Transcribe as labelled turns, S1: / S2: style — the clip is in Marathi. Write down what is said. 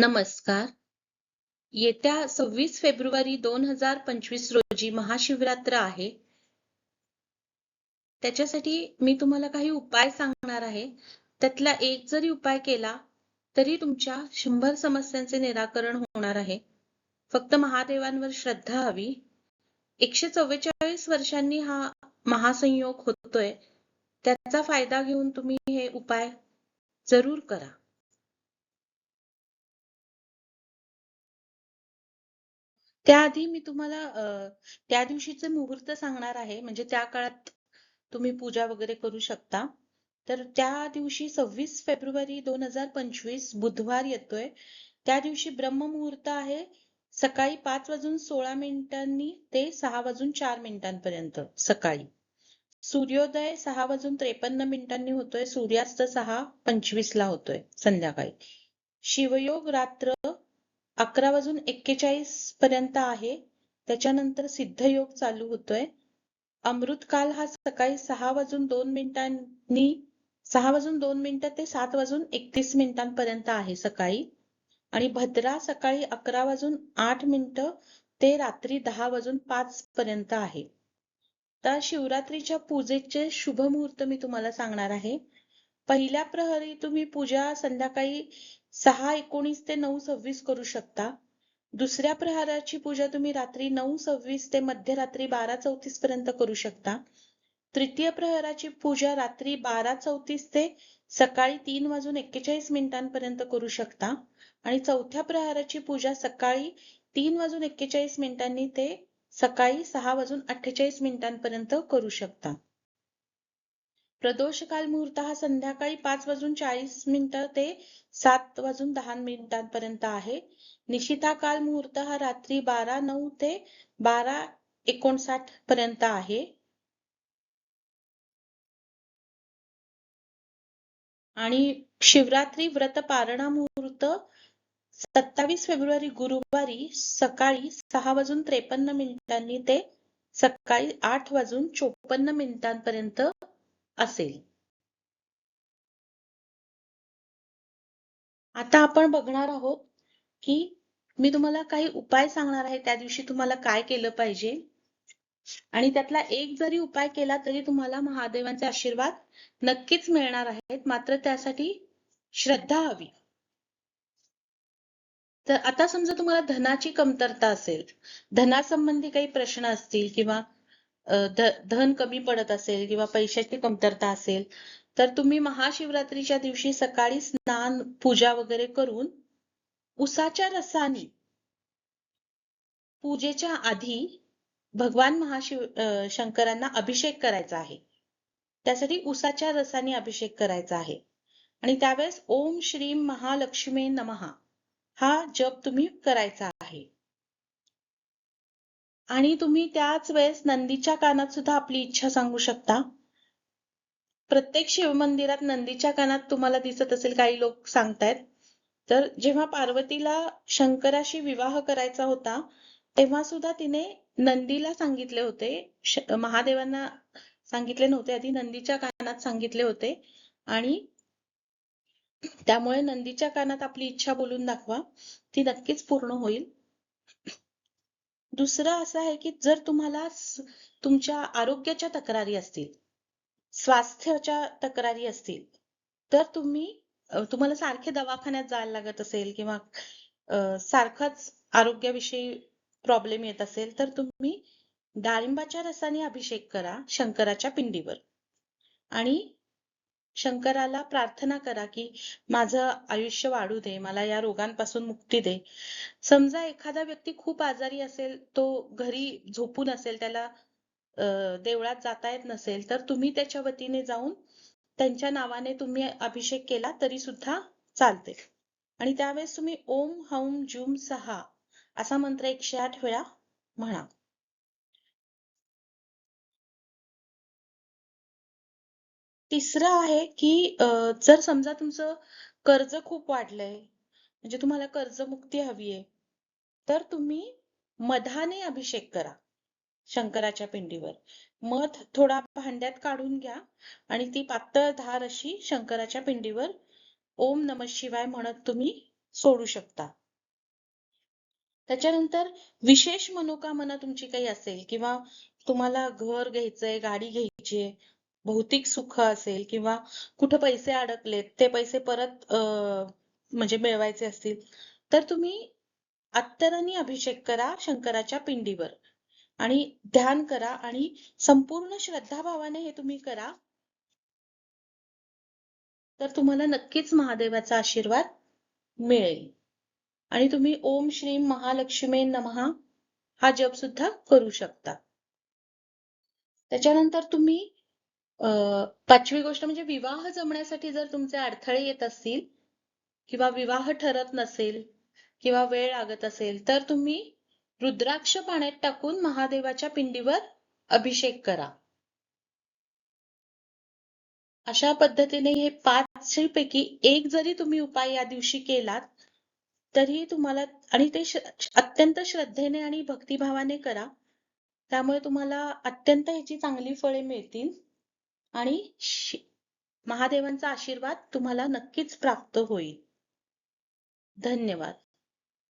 S1: नमस्कार. येत्या सव्वीस फेब्रुवारी दोन हजार पंचवीस रोजी महाशिवरात्र आहे. त्याच्यासाठी मी तुम्हाला काही उपाय सांगणार आहे. त्यातला एक जरी उपाय केला तरी तुमच्या शंभर समस्यांचे निराकरण होणार आहे. फक्त महादेवांवर श्रद्धा हवी. एकशे चव्वेचाळीस वर्षांनी हा महासंयोग होतोय. त्याचा फायदा घेऊन तुम्ही हे उपाय जरूर करा. त्याआधी मी तुम्हाला अ, त्या दिवशीचे मुहूर्त सांगणार आहे. म्हणजे त्या काळात तुम्ही पूजा वगैरे करू शकता. तर त्या दिवशी सव्वीस फेब्रुवारी दोन हजार पंचवीस बुधवार येतोय. त्या दिवशी ब्रह्ममुहूर्त आहे. सकाळी पाच वाजून सोळा मिनिटांनी ते सहा वाजून चार मिनिटांपर्यंत सकाळी. सूर्योदय सहा वाजून त्रेपन्न मिनिटांनी होतोय. सूर्यास्त सहा पंचवीस ला होतोय संध्याकाळी. शिवयोग रात्र अकरा वाजून एक्केचाळीस पर्यंत आहे. त्याच्यानंतर सिद्धयोग चालू होतोय. अमृतकाल हा सकाळी सहा वाजून दोन मिनिटांनी सहा वाजून दोन मिनिटं ते सात वाजून एकतीस मिनिटांपर्यंत आहे सकाळी. आणि भद्रा सकाळी अकरा वाजून आठ मिनिटं ते रात्री दहा वाजून पाच पर्यंत आहे. तर शिवरात्रीच्या पूजेचे शुभ मुहूर्त मी तुम्हाला सांगणार आहे. पहिल्या प्रहरी तुम्ही पूजा संध्याकाळी सहा एकोणीस ते नऊ सव्वीस करू शकता. दुसऱ्या प्रहाराची पूजा तुम्ही रात्री नऊ सव्वीस ते मध्यरात्री बारा चौतीस पर्यंत करू शकता. तृतीय प्रहराची पूजा रात्री बारा चौतीस ते सकाळी तीन वाजून एक्केचाळीस मिनिटांपर्यंत करू शकता. आणि चौथ्या प्रहाराची पूजा सकाळी तीन वाजून एक्केचाळीस मिनिटांनी ते सकाळी सहा वाजून अठ्ठेचाळीस मिनिटांपर्यंत करू शकता. प्रदोषकाल मुहूर्त हा संध्याकाळी पाच वाजून चाळीस मिनिटं ते सात वाजून दहा मिनिटांपर्यंत आहे. निशिता काल मुहूर्त हा रात्री बारा नऊ ते बारा एकोणसाठ पर्यंत आहे. आणि शिवरात्री व्रत पारणा मुहूर्त सत्तावीस फेब्रुवारी गुरुवारी सकाळी सहा वाजून त्रेपन्न मिनिटांनी ते सकाळी आठ वाजून चोपन्न मिनिटांपर्यंत असेल. आता आपण बघणार आहोत की मी तुम्हाला काही उपाय सांगणार आहे. त्या दिवशी तुम्हाला काय केलं पाहिजे? आणि त्यातला एक जरी उपाय केला तरी तुम्हाला महादेवांचे आशीर्वाद नक्कीच मिळणार आहेत. मात्र त्यासाठी श्रद्धा हवी. तर आता समजा तुम्हाला धनाची कमतरता असेल. धनासंबंधी काही प्रश्न असतील किंवा धन कमी पडत असेल किंवा पैशाची कमतरता असेल तर तुम्ही महाशिवरात्रीच्या दिवशी सकाळी स्नान पूजा वगैरे करून उसाच्या रसाने पूजेच्या आधी भगवान महाशिव शंकरांना अभिषेक करायचा आहे. त्यासाठी उसाच्या रसाने अभिषेक करायचा आहे. आणि त्यावेळेस ओम श्रीम महालक्ष्मी नमहा हा जप तुम्ही करायचा आहे. आणि तुम्ही त्याच वेळेस नंदीच्या कानात सुद्धा आपली इच्छा सांगू शकता. प्रत्येक शिवमंदिरात नंदीच्या कानात तुम्हाला दिसत असेल काही लोक सांगतायत. तर जेव्हा पार्वतीला शंकराशी विवाह करायचा होता तेव्हा सुद्धा तिने नंदीला सांगितले होते. महादेवांना सांगितले नव्हते आधी नंदीच्या कानात सांगितले होते. आणि त्यामुळे नंदीच्या कानात आपली इच्छा बोलून दाखवा. ती नक्कीच पूर्ण होईल. दुसरं असं आहे की जर तुम्हाला तुमच्या आरोग्याच्या तक्रारी असतील स्वास्थ्याच्या तक्रारी असतील तर तुम्ही तुम्हाला सारखे दवाखान्यात जायला लागत असेल किंवा सारखाच आरोग्याविषयी प्रॉब्लेम येत असेल तर तुम्ही डाळिंबाच्या रसाने अभिषेक करा शंकराच्या पिंडीवर. आणि शंकराला प्रार्थना करा की माझं आयुष्य वाढू दे मला या रोगांपासून मुक्ती दे. समजा एखादा व्यक्ती खूप आजारी असेल तो घरी झोपून असेल त्याला देवळात जाता येत नसेल तर तुम्ही त्याच्या वतीने जाऊन त्यांच्या नावाने तुम्ही अभिषेक केला तरी सुद्धा चालते. आणि त्यावेळेस तुम्ही ओम हौम जूम सहा असा मंत्र एकशे आठ वेळा म्हणा तिसरं आहे की जर समजा तुमचं कर्ज खूप वाढलंय म्हणजे तुम्हाला कर्जमुक्ती हवी आहे तर तुम्ही मधाने अभिषेक करा शंकराच्या पिंडीवर. मध थोडा भांड्यात काढून घ्या आणि ती पातळ धार अशी शंकराच्या पिंडीवर ओम नम शिवाय म्हणत तुम्ही सोडू शकता. त्याच्यानंतर विशेष मनोकामना तुमची काही असेल किंवा तुम्हाला घर घ्यायचंय गाडी घ्यायची आहे भौतिक सुख असेल किंवा कुठं पैसे अडकलेत ते पैसे परत अं, म्हणजे मिळवायचे असतील तर तुम्ही अत्तरांनी अभिषेक करा शंकराच्या पिंडीवर. आणि ध्यान करा आणि संपूर्ण श्रद्धाभावाने हे तुम्ही करा. तर तुम्हाला नक्कीच महादेवाचा आशीर्वाद मिळेल. आणि तुम्ही ओम श्री महालक्ष्मी नमः हा जप सुद्धा करू शकता. त्याच्यानंतर तुम्ही पाचवी गोष्ट म्हणजे विवाह जमण्यासाठी जर तुमचे अडथळे येत असतील किंवा विवाह ठरत नसेल किंवा वेळ लागत असेल तर तुम्ही रुद्राक्ष पाण्यात टाकून महादेवाच्या पिंडीवर अभिषेक करा. अशा पद्धतीने हे पाचशे एक जरी तुम्ही उपाय या दिवशी केलात तरी तुम्हाला आणि ते अत्यंत श्रद्धेने आणि भक्तिभावाने करा. त्यामुळे तुम्हाला अत्यंत ह्याची चांगली फळे मिळतील. आणि महादेवांचा आशीर्वाद तुम्हाला नक्कीच प्राप्त होईल. धन्यवाद.